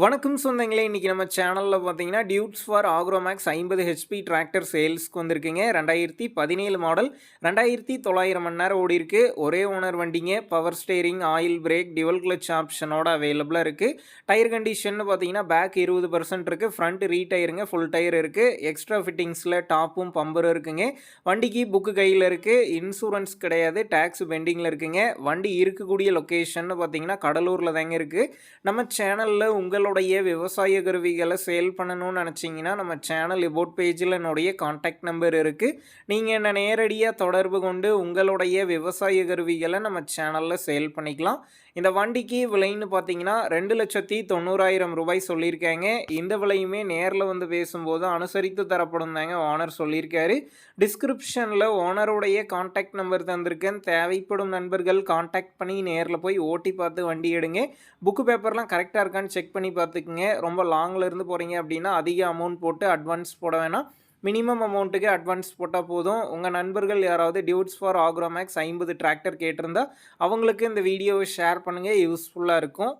வணக்கம் சொந்தங்களே இன்றைக்கி நம்ம சேனலில் பார்த்தீங்கன்னா டியூட்ஸ் ஃபார் ஆக்ரோமேக்ஸ் ஐம்பது ஹெச்பி டிராக்டர் சேல்ஸ்க்கு வந்திருக்குங்க. ரெண்டாயிரத்தி பதினேழு மாடல் ரெண்டாயிரத்தி தொள்ளாயிரம் மணி நேரம் ஓடி இருக்கு. ஒரே ஓனர் வண்டிங்க பவர் ஸ்டேரிங் ஆயில் பிரேக் டிவல் கிளச் ஆப்ஷனோட அவைலபிளாக இருக்குது டயர் கண்டிஷன் பார்த்தீங்கன்னா பேக் இருபது பர்சன்ட் இருக்குது ஃப்ரண்ட் ரீடயருங்க ஃபுல் டயர் இருக்குது எக்ஸ்ட்ரா ஃபிட்டிங்ஸில் டாப்பும் பம்பரும் இருக்குங்க. வண்டிக்கு புக்கு கையில் இருக்குது இன்சூரன்ஸ் கிடையாது. டேக்ஸ் பெண்டிங்கில் இருக்குங்க. வண்டி இருக்கக்கூடிய லொக்கேஷன் பார்த்தீங்கன்னா கடலூரில் தாங்க இருக்குது நம்ம சேனலில் உங்கள் உங்களுடைய விவசாய கருவிகளை சேல் பண்ணணும்னு நினச்சிங்கன்னா நம்ம சேனல் இபோட் பேஜில் என்னுடைய காண்டாக்ட் நம்பர் இருக்குது நீங்கள் என்ன நேரடியாக தொடர்பு கொண்டு உங்களுடைய விவசாய கருவிகளை நம்ம சேனலில் சேல் பண்ணிக்கலாம். இந்த வண்டிக்கு விலைன்னு பார்த்தீங்கன்னா ரெண்டு லட்சத்தி தொண்ணூறாயிரம் ரூபாய் சொல்லியிருக்காங்க. இந்த விலையுமே நேரில் வந்து பேசும்போது அனுசரித்து தரப்படும் தாங்க ஓனர் சொல்லியிருக்காரு. டிஸ்கிரிப்ஷனில் ஓனருடைய காண்டாக்ட் நம்பர் தந்திருக்கேன். தேவைப்படும் நண்பர்கள் காண்டாக்ட் பண்ணி நேரில் போய் ஓட்டி பார்த்து வண்டி எடுங்க. புக்கு பேப்பர்லாம் கரெக்டாக இருக்கான்னு செக் பண்ணி பார்த்துக்குங்க. ரொம்ப லாங்கில் இருந்து போகிறீங்க அப்படின்னா அதிக அமௌண்ட் போட்டு அட்வான்ஸ் போட வேணாம். மினிமம் அமௌண்ட்டுக்கு அட்வான்ஸ் போட்டால் போதும். உங்கள் நண்பர்கள் யாராவது டியூட்ஸ் ஃபார் ஆக்ரோமேக்ஸ் ஐம்பது டிராக்டர் கேட்டிருந்தா அவங்களுக்கு இந்த வீடியோவை ஷேர் பண்ணுங்கள் யூஸ்ஃபுல்லாக இருக்கும்.